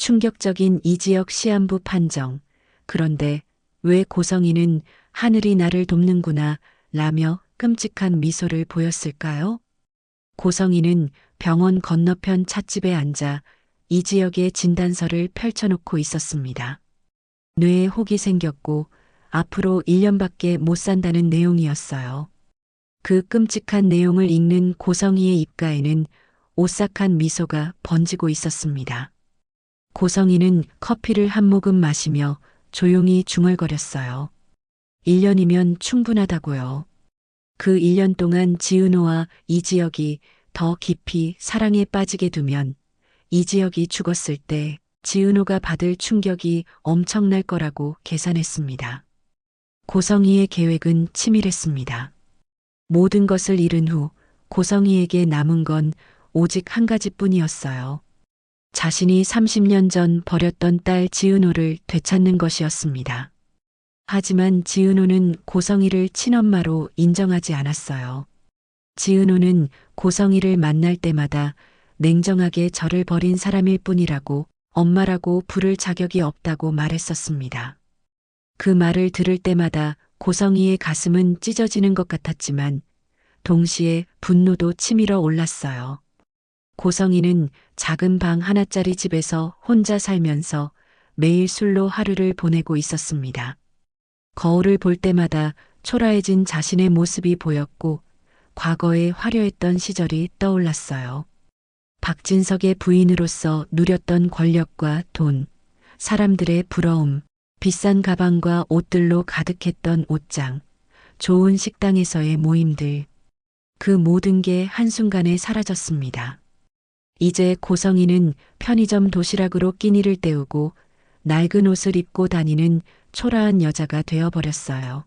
충격적인 이 지역 시한부 판정. 그런데 왜 고성이는 하늘이 나를 돕는구나 라며 끔찍한 미소를 보였을까요? 고성이는 병원 건너편 찻집에 앉아 이 지역의 진단서를 펼쳐놓고 있었습니다. 뇌에 혹이 생겼고 앞으로 1년밖에 못 산다는 내용이었어요. 그 끔찍한 내용을 읽는 고성이의 입가에는 오싹한 미소가 번지고 있었습니다. 고성이는 커피를 한 모금 마시며 조용히 중얼거렸어요. 1년이면 충분하다고요. 그 1년 동안 지은호와 이지역이 더 깊이 사랑에 빠지게 두면 이지역이 죽었을 때 지은호가 받을 충격이 엄청날 거라고 계산했습니다. 고성이의 계획은 치밀했습니다. 모든 것을 잃은 후 고성이에게 남은 건 오직 한 가지뿐이었어요. 자신이 30년 전 버렸던 딸 지은호를 되찾는 것이었습니다. 하지만 지은호는 고성이를 친엄마로 인정하지 않았어요. 지은호는 고성이를 만날 때마다 냉정하게 저를 버린 사람일 뿐이라고 엄마라고 부를 자격이 없다고 말했었습니다. 그 말을 들을 때마다 고성이의 가슴은 찢어지는 것 같았지만 동시에 분노도 치밀어 올랐어요. 고성이는 작은 방 하나짜리 집에서 혼자 살면서 매일 술로 하루를 보내고 있었습니다. 거울을 볼 때마다 초라해진 자신의 모습이 보였고 과거에 화려했던 시절이 떠올랐어요. 박진석의 부인으로서 누렸던 권력과 돈, 사람들의 부러움, 비싼 가방과 옷들로 가득했던 옷장, 좋은 식당에서의 모임들. 그 모든 게 한순간에 사라졌습니다. 이제 고성이는 편의점 도시락으로 끼니를 때우고 낡은 옷을 입고 다니는 초라한 여자가 되어버렸어요.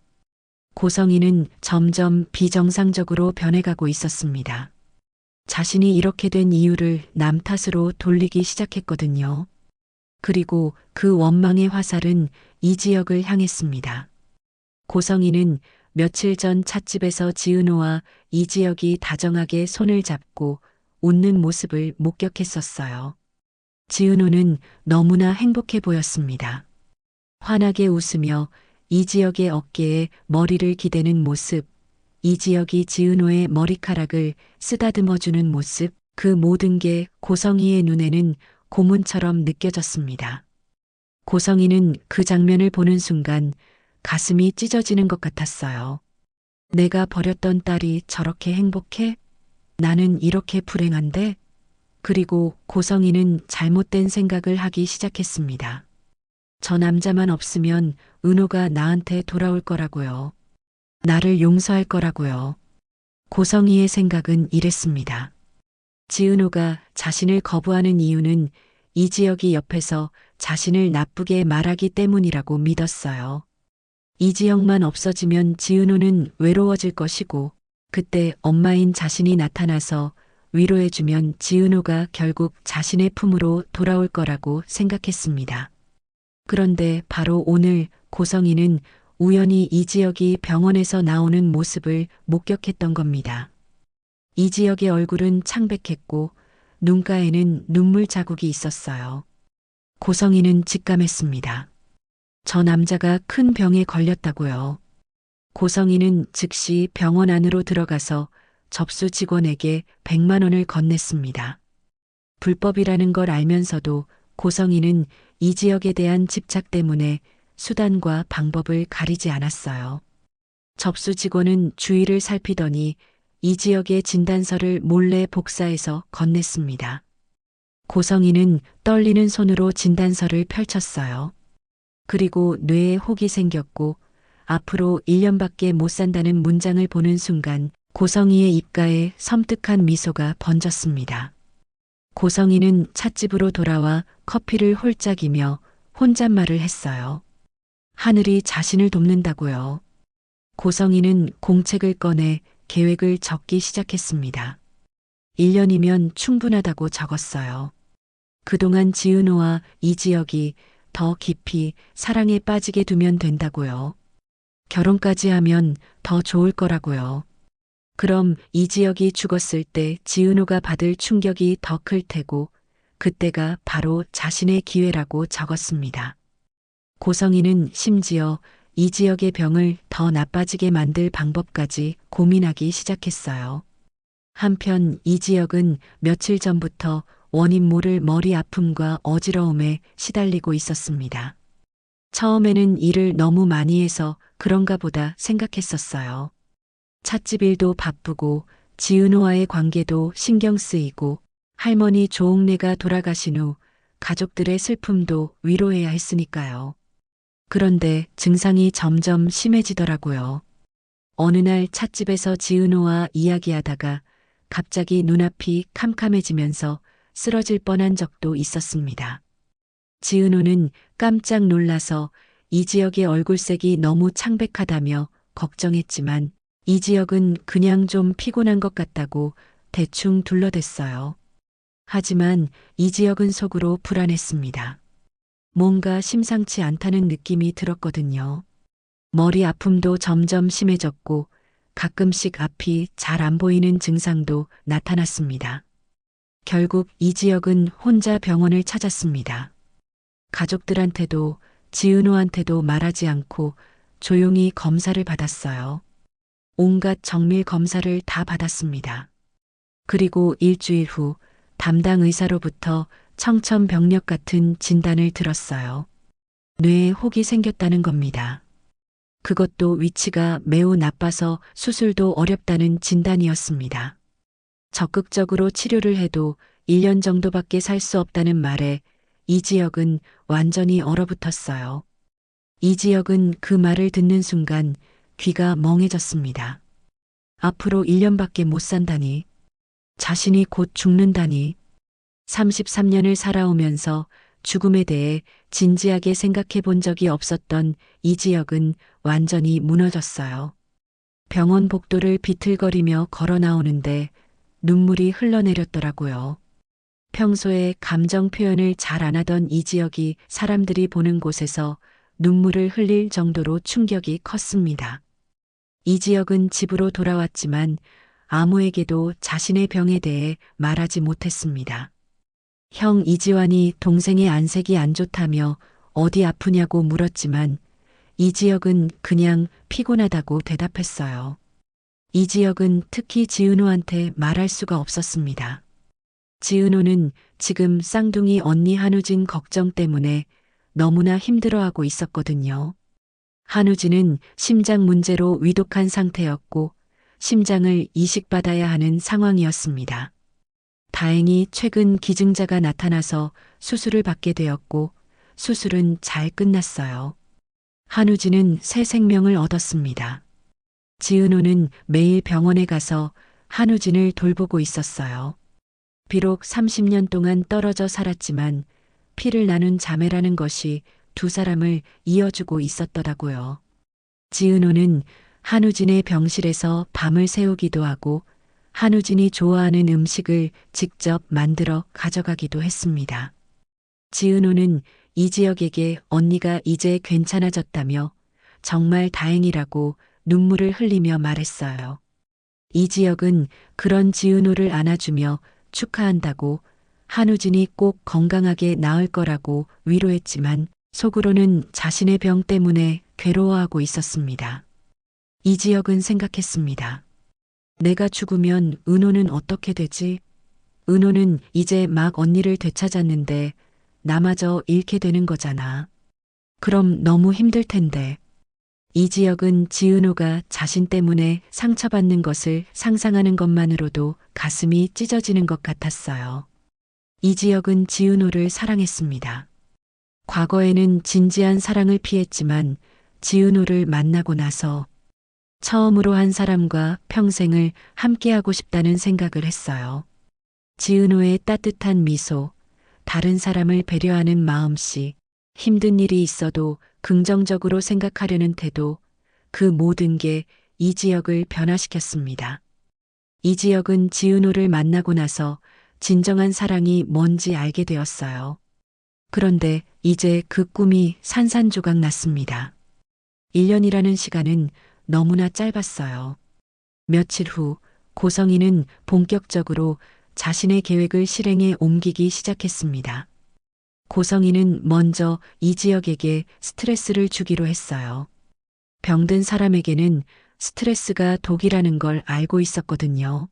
고성이는 점점 비정상적으로 변해가고 있었습니다. 자신이 이렇게 된 이유를 남 탓으로 돌리기 시작했거든요. 그리고 그 원망의 화살은 이 지역을 향했습니다. 고성이는 며칠 전 찻집에서 지은호와 이 지역이 다정하게 손을 잡고 웃는 모습을 목격했었어요. 지은호는 너무나 행복해 보였습니다. 환하게 웃으며 이 지역의 어깨에 머리를 기대는 모습, 이 지역이 지은호의 머리카락을 쓰다듬어주는 모습, 그 모든 게 고성이의 눈에는 고문처럼 느껴졌습니다. 고성이는 그 장면을 보는 순간 가슴이 찢어지는 것 같았어요. 내가 버렸던 딸이 저렇게 행복해? 나는 이렇게 불행한데? 그리고 고성이는 잘못된 생각을 하기 시작했습니다. 저 남자만 없으면 은호가 나한테 돌아올 거라고요. 나를 용서할 거라고요. 고성이의 생각은 이랬습니다. 지은호가 자신을 거부하는 이유는 이 지역이 옆에서 자신을 나쁘게 말하기 때문이라고 믿었어요. 이 지역만 없어지면 지은호는 외로워질 것이고 그때 엄마인 자신이 나타나서 위로해주면 지은호가 결국 자신의 품으로 돌아올 거라고 생각했습니다. 그런데 바로 오늘 고성이는 우연히 이 지역이 병원에서 나오는 모습을 목격했던 겁니다. 이 지역의 얼굴은 창백했고 눈가에는 눈물 자국이 있었어요. 고성이는 직감했습니다. 저 남자가 큰 병에 걸렸다고요. 고성이는 즉시 병원 안으로 들어가서 접수 직원에게 100만 원을 건넸습니다. 불법이라는 걸 알면서도 고성이는 이 지역에 대한 집착 때문에 수단과 방법을 가리지 않았어요. 접수 직원은 주위를 살피더니 이 지역의 진단서를 몰래 복사해서 건넸습니다. 고성이는 떨리는 손으로 진단서를 펼쳤어요. 그리고 뇌에 혹이 생겼고 앞으로 1년밖에 못 산다는 문장을 보는 순간 고성이의 입가에 섬뜩한 미소가 번졌습니다. 고성이는 찻집으로 돌아와 커피를 홀짝이며 혼잣말을 했어요. 하늘이 자신을 돕는다고요. 고성이는 공책을 꺼내 계획을 적기 시작했습니다. 1년이면 충분하다고 적었어요. 그동안 지은호와 이 지역이 더 깊이 사랑에 빠지게 두면 된다고요. 결혼까지 하면 더 좋을 거라고요. 그럼 이 지역이 죽었을 때 지은호가 받을 충격이 더 클 테고 그때가 바로 자신의 기회라고 적었습니다. 고성이는 심지어 이 지역의 병을 더 나빠지게 만들 방법까지 고민하기 시작했어요. 한편 이 지역은 며칠 전부터 원인 모를 머리 아픔과 어지러움에 시달리고 있었습니다. 처음에는 일을 너무 많이 해서 그런가 보다 생각했었어요. 찻집 일도 바쁘고 지은호와의 관계도 신경 쓰이고 할머니 조옥래가 돌아가신 후 가족들의 슬픔도 위로해야 했으니까요. 그런데 증상이 점점 심해지더라고요. 어느 날 찻집에서 지은호와 이야기하다가 갑자기 눈앞이 캄캄해지면서 쓰러질 뻔한 적도 있었습니다. 지은호는 깜짝 놀라서 이 지역의 얼굴색이 너무 창백하다며 걱정했지만 이 지역은 그냥 좀 피곤한 것 같다고 대충 둘러댔어요. 하지만 이 지역은 속으로 불안했습니다. 뭔가 심상치 않다는 느낌이 들었거든요. 머리 아픔도 점점 심해졌고 가끔씩 앞이 잘 안 보이는 증상도 나타났습니다. 결국 이 지역은 혼자 병원을 찾았습니다. 가족들한테도 지은호한테도 말하지 않고 조용히 검사를 받았어요. 온갖 정밀 검사를 다 받았습니다. 그리고 일주일 후 담당 의사로부터 청천벽력 같은 진단을 들었어요. 뇌에 혹이 생겼다는 겁니다. 그것도 위치가 매우 나빠서 수술도 어렵다는 진단이었습니다. 적극적으로 치료를 해도 1년 정도밖에 살 수 없다는 말에 이 지역은 완전히 얼어붙었어요. 이 지역은 그 말을 듣는 순간 귀가 멍해졌습니다. 앞으로 1년밖에 못 산다니. 자신이 곧 죽는다니. 33년을 살아오면서 죽음에 대해 진지하게 생각해 본 적이 없었던 이 지역은 완전히 무너졌어요. 병원 복도를 비틀거리며 걸어 나오는데 눈물이 흘러내렸더라고요. 평소에 감정 표현을 잘 안 하던 이 지역이 사람들이 보는 곳에서 눈물을 흘릴 정도로 충격이 컸습니다. 이 지역은 집으로 돌아왔지만 아무에게도 자신의 병에 대해 말하지 못했습니다. 형 이지환이 동생의 안색이 안 좋다며 어디 아프냐고 물었지만 이 지역은 그냥 피곤하다고 대답했어요. 이 지역은 특히 지은호한테 말할 수가 없었습니다. 지은호는 지금 쌍둥이 언니 한우진 걱정 때문에 너무나 힘들어하고 있었거든요. 한우진은 심장 문제로 위독한 상태였고 심장을 이식받아야 하는 상황이었습니다. 다행히 최근 기증자가 나타나서 수술을 받게 되었고 수술은 잘 끝났어요. 한우진은 새 생명을 얻었습니다. 지은호는 매일 병원에 가서 한우진을 돌보고 있었어요. 비록 30년 동안 떨어져 살았지만 피를 나눈 자매라는 것이 두 사람을 이어주고 있었더라고요. 지은호는 한우진의 병실에서 밤을 새우기도 하고 한우진이 좋아하는 음식을 직접 만들어 가져가기도 했습니다. 지은호는 이 지역에게 언니가 이제 괜찮아졌다며 정말 다행이라고 눈물을 흘리며 말했어요. 이 지역은 그런 지은호를 안아주며 축하한다고 한우진이 꼭 건강하게 나을 거라고 위로했지만 속으로는 자신의 병 때문에 괴로워하고 있었습니다. 이 지역은 생각했습니다. 내가 죽으면 은호는 어떻게 되지? 은호는 이제 막 언니를 되찾았는데 나마저 잃게 되는 거잖아. 그럼 너무 힘들 텐데. 이 지역은 지은호가 자신 때문에 상처받는 것을 상상하는 것만으로도 가슴이 찢어지는 것 같았어요. 이 지역은 지은호를 사랑했습니다. 과거에는 진지한 사랑을 피했지만 지은호를 만나고 나서 처음으로 한 사람과 평생을 함께하고 싶다는 생각을 했어요. 지은호의 따뜻한 미소, 다른 사람을 배려하는 마음씨, 힘든 일이 있어도 긍정적으로 생각하려는 태도, 그 모든 게 이 지역을 변화시켰습니다. 이 지역은 지은호를 만나고 나서 진정한 사랑이 뭔지 알게 되었어요. 그런데 이제 그 꿈이 산산조각 났습니다. 1년이라는 시간은 너무나 짧았어요. 며칠 후 고성이는 본격적으로 자신의 계획을 실행에 옮기기 시작했습니다. 고성이는 먼저 이 지역에게 스트레스를 주기로 했어요. 병든 사람에게는 스트레스가 독이라는 걸 알고 있었거든요.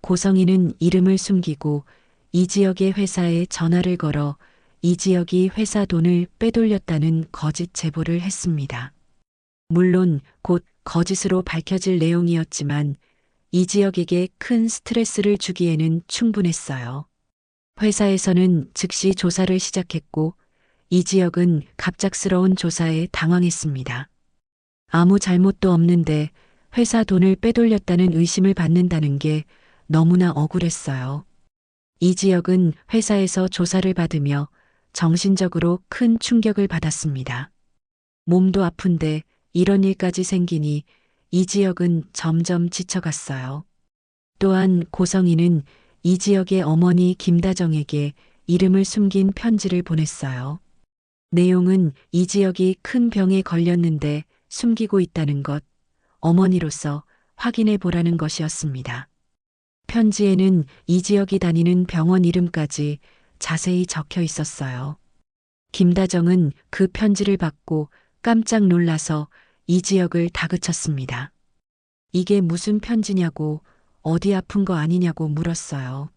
고성이는 이름을 숨기고 이 지역의 회사에 전화를 걸어 이 지역이 회사 돈을 빼돌렸다는 거짓 제보를 했습니다. 물론 곧 거짓으로 밝혀질 내용이었지만 이 지역에게 큰 스트레스를 주기에는 충분했어요. 회사에서는 즉시 조사를 시작했고 이 지역은 갑작스러운 조사에 당황했습니다. 아무 잘못도 없는데 회사 돈을 빼돌렸다는 의심을 받는다는 게 너무나 억울했어요. 이 지역은 회사에서 조사를 받으며 정신적으로 큰 충격을 받았습니다. 몸도 아픈데 이런 일까지 생기니 이 지역은 점점 지쳐갔어요. 또한 고성이는 이 지역의 어머니 김다정에게 이름을 숨긴 편지를 보냈어요. 내용은 이 지역이 큰 병에 걸렸는데 숨기고 있다는 것, 어머니로서 확인해 보라는 것이었습니다. 편지에는 이 지역이 다니는 병원 이름까지 자세히 적혀 있었어요. 김다정은 그 편지를 받고 깜짝 놀라서 이 지역을 다그쳤습니다. 이게 무슨 편지냐고 어디 아픈 거 아니냐고 물었어요.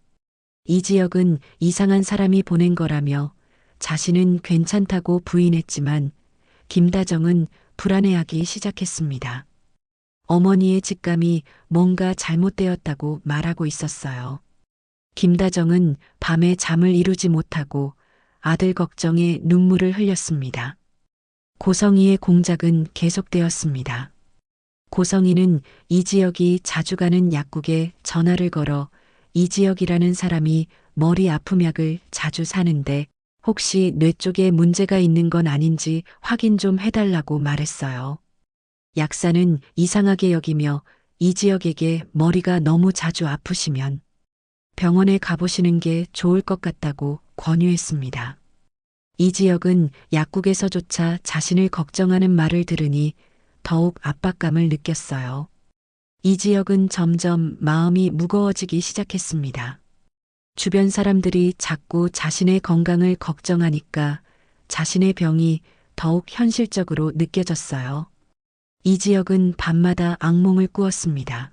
이 지역은 이상한 사람이 보낸 거라며 자신은 괜찮다고 부인했지만 김다정은 불안해하기 시작했습니다. 어머니의 직감이 뭔가 잘못되었다고 말하고 있었어요. 김다정은 밤에 잠을 이루지 못하고 아들 걱정에 눈물을 흘렸습니다. 고성이의 공작은 계속되었습니다. 고성이는 이 지역이 자주 가는 약국에 전화를 걸어 이 지역이라는 사람이 머리 아픔 약을 자주 사는데 혹시 뇌 쪽에 문제가 있는 건 아닌지 확인 좀 해달라고 말했어요. 약사는 이상하게 여기며 이 지역에게 머리가 너무 자주 아프시면 병원에 가보시는 게 좋을 것 같다고 권유했습니다. 이 지역은 약국에서조차 자신을 걱정하는 말을 들으니 더욱 압박감을 느꼈어요. 이 지역은 점점 마음이 무거워지기 시작했습니다. 주변 사람들이 자꾸 자신의 건강을 걱정하니까 자신의 병이 더욱 현실적으로 느껴졌어요. 이 지역은 밤마다 악몽을 꾸었습니다.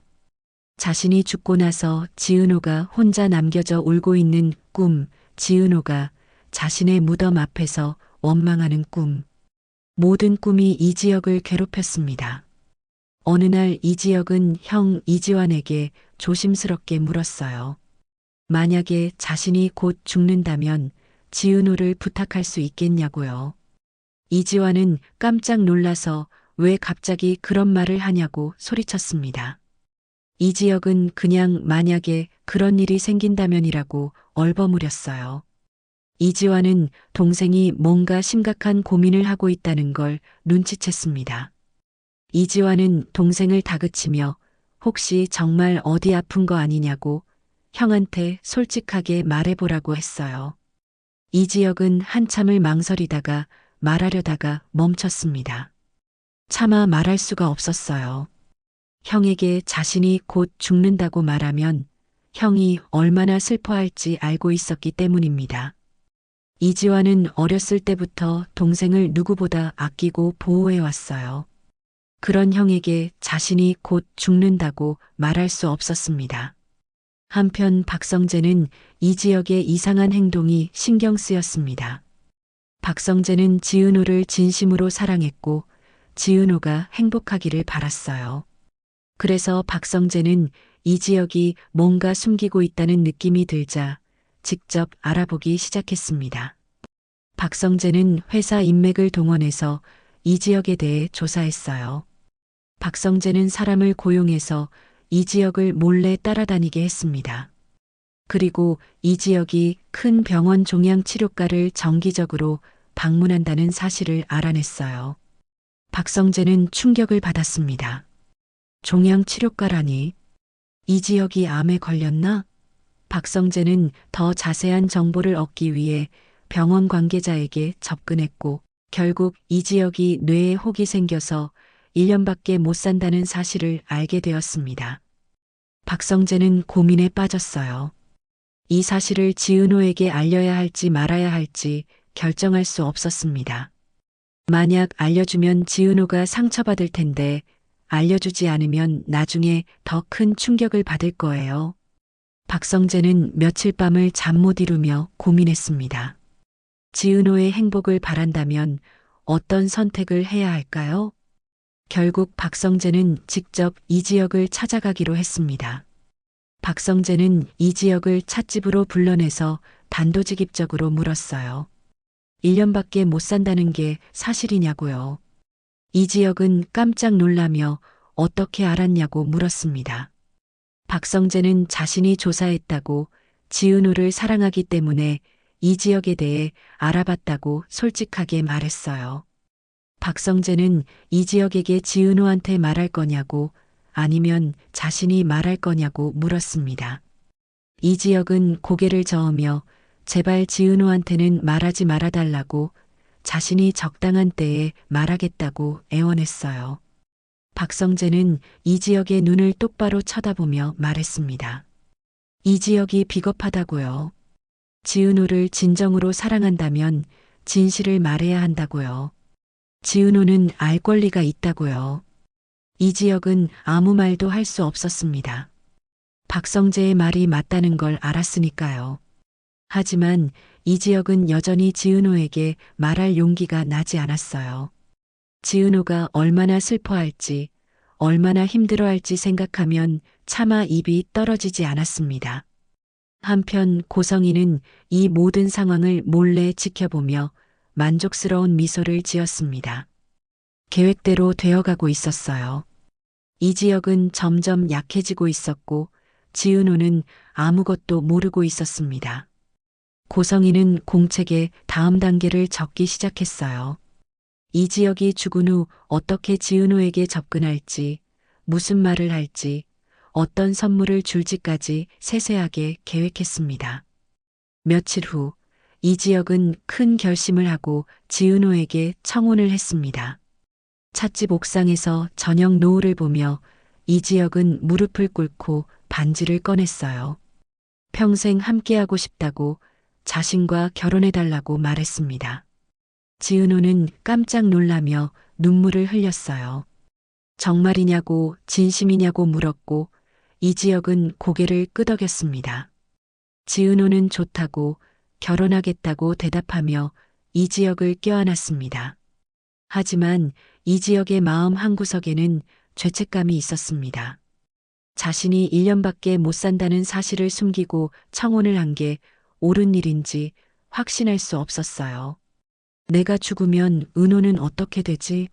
자신이 죽고 나서 지은호가 혼자 남겨져 울고 있는 꿈, 지은호가 자신의 무덤 앞에서 원망하는 꿈. 모든 꿈이 이 지역을 괴롭혔습니다. 어느 날 이 지역은 형 이지환에게 조심스럽게 물었어요. 만약에 자신이 곧 죽는다면 지은호를 부탁할 수 있겠냐고요. 이지환은 깜짝 놀라서 왜 갑자기 그런 말을 하냐고 소리쳤습니다. 이 지역은 그냥 만약에 그런 일이 생긴다면이라고 얼버무렸어요. 이지환은 동생이 뭔가 심각한 고민을 하고 있다는 걸 눈치챘습니다. 이지환은 동생을 다그치며 혹시 정말 어디 아픈 거 아니냐고 형한테 솔직하게 말해보라고 했어요. 이 지역은 한참을 망설이다가 말하려다가 멈췄습니다. 차마 말할 수가 없었어요. 형에게 자신이 곧 죽는다고 말하면 형이 얼마나 슬퍼할지 알고 있었기 때문입니다. 이지환은 어렸을 때부터 동생을 누구보다 아끼고 보호해 왔어요. 그런 형에게 자신이 곧 죽는다고 말할 수 없었습니다. 한편 박성재는 이 지역의 이상한 행동이 신경 쓰였습니다. 박성재는 지은호를 진심으로 사랑했고 지은호가 행복하기를 바랐어요. 그래서 박성재는 이 지역이 뭔가 숨기고 있다는 느낌이 들자 직접 알아보기 시작했습니다. 박성재는 회사 인맥을 동원해서 이 지역에 대해 조사했어요. 박성재는 사람을 고용해서 이 지역을 몰래 따라다니게 했습니다. 그리고 이 지역이 큰 병원 종양 치료과를 정기적으로 방문한다는 사실을 알아냈어요. 박성재는 충격을 받았습니다. 종양 치료과라니. 이 지역이 암에 걸렸나? 박성재는 더 자세한 정보를 얻기 위해 병원 관계자에게 접근했고 결국 이 지역이 뇌에 혹이 생겨서 1년밖에 못 산다는 사실을 알게 되었습니다. 박성재는 고민에 빠졌어요. 이 사실을 지은호에게 알려야 할지 말아야 할지 결정할 수 없었습니다. 만약 알려주면 지은호가 상처받을 텐데 알려주지 않으면 나중에 더 큰 충격을 받을 거예요. 박성재는 며칠 밤을 잠 못 이루며 고민했습니다. 지은호의 행복을 바란다면 어떤 선택을 해야 할까요? 결국 박성재는 직접 이지혁을 찾아가기로 했습니다. 박성재는 이지혁을 찻집으로 불러내서 단도직입적으로 물었어요. 1년밖에 못 산다는 게 사실이냐고요. 이지혁은 깜짝 놀라며 어떻게 알았냐고 물었습니다. 박성재는 자신이 조사했다고 지은호를 사랑하기 때문에 이지혁에 대해 알아봤다고 솔직하게 말했어요. 박성재는 이지혁에게 지은호한테 말할 거냐고 아니면 자신이 말할 거냐고 물었습니다. 이지혁은 고개를 저으며 제발 지은호한테는 말하지 말아달라고 자신이 적당한 때에 말하겠다고 애원했어요. 박성재는 이지혁의 눈을 똑바로 쳐다보며 말했습니다. 이지혁이 비겁하다고요. 지은호를 진정으로 사랑한다면 진실을 말해야 한다고요. 지은호는 알 권리가 있다고요. 이지혁은 아무 말도 할 수 없었습니다. 박성재의 말이 맞다는 걸 알았으니까요. 하지만 이지혁은 여전히 지은호에게 말할 용기가 나지 않았어요. 지은호가 얼마나 슬퍼할지, 얼마나 힘들어할지 생각하면 차마 입이 떨어지지 않았습니다. 한편 고성이는 이 모든 상황을 몰래 지켜보며 만족스러운 미소를 지었습니다. 계획대로 되어가고 있었어요. 이 지역은 점점 약해지고 있었고 지은호는 아무것도 모르고 있었습니다. 고성이는 공책에 다음 단계를 적기 시작했어요. 이 지역이 죽은 후 어떻게 지은호에게 접근할지, 무슨 말을 할지, 어떤 선물을 줄지까지 세세하게 계획했습니다. 며칠 후, 이 지역은 큰 결심을 하고 지은호에게 청혼을 했습니다. 찻집 옥상에서 저녁 노을을 보며 이 지역은 무릎을 꿇고 반지를 꺼냈어요. 평생 함께하고 싶다고 자신과 결혼해달라고 말했습니다. 지은호는 깜짝 놀라며 눈물을 흘렸어요. 정말이냐고 진심이냐고 물었고 이 지역은 고개를 끄덕였습니다. 지은호는 좋다고 결혼하겠다고 대답하며 이 지역을 껴안았습니다. 하지만 이 지역의 마음 한구석에는 죄책감이 있었습니다. 자신이 1년밖에 못 산다는 사실을 숨기고 청혼을 한 게 옳은 일인지 확신할 수 없었어요. 내가 죽으면 은호는 어떻게 되지?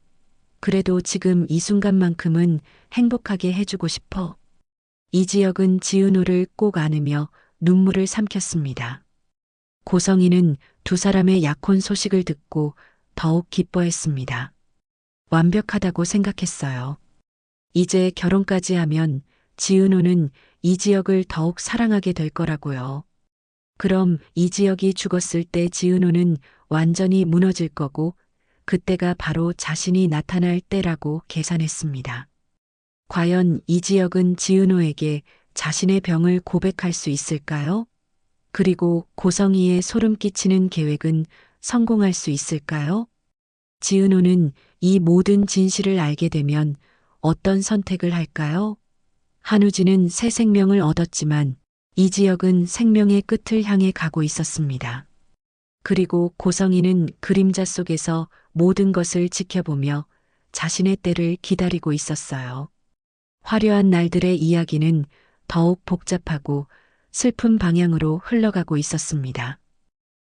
그래도 지금 이 순간만큼은 행복하게 해주고 싶어. 이 지역은 지은호를 꼭 안으며 눈물을 삼켰습니다. 고성이는 두 사람의 약혼 소식을 듣고 더욱 기뻐했습니다. 완벽하다고 생각했어요. 이제 결혼까지 하면 지은호는 이 지역을 더욱 사랑하게 될 거라고요. 그럼 이 지역이 죽었을 때 지은호는 완전히 무너질 거고 그때가 바로 자신이 나타날 때라고 계산했습니다. 과연 이 지역은 지은호에게 자신의 병을 고백할 수 있을까요? 그리고 고성이의 소름 끼치는 계획은 성공할 수 있을까요? 지은호는 이 모든 진실을 알게 되면 어떤 선택을 할까요? 한우진은 새 생명을 얻었지만 이 지역은 생명의 끝을 향해 가고 있었습니다. 그리고 고성이는 그림자 속에서 모든 것을 지켜보며 자신의 때를 기다리고 있었어요. 화려한 날들의 이야기는 더욱 복잡하고 슬픈 방향으로 흘러가고 있었습니다.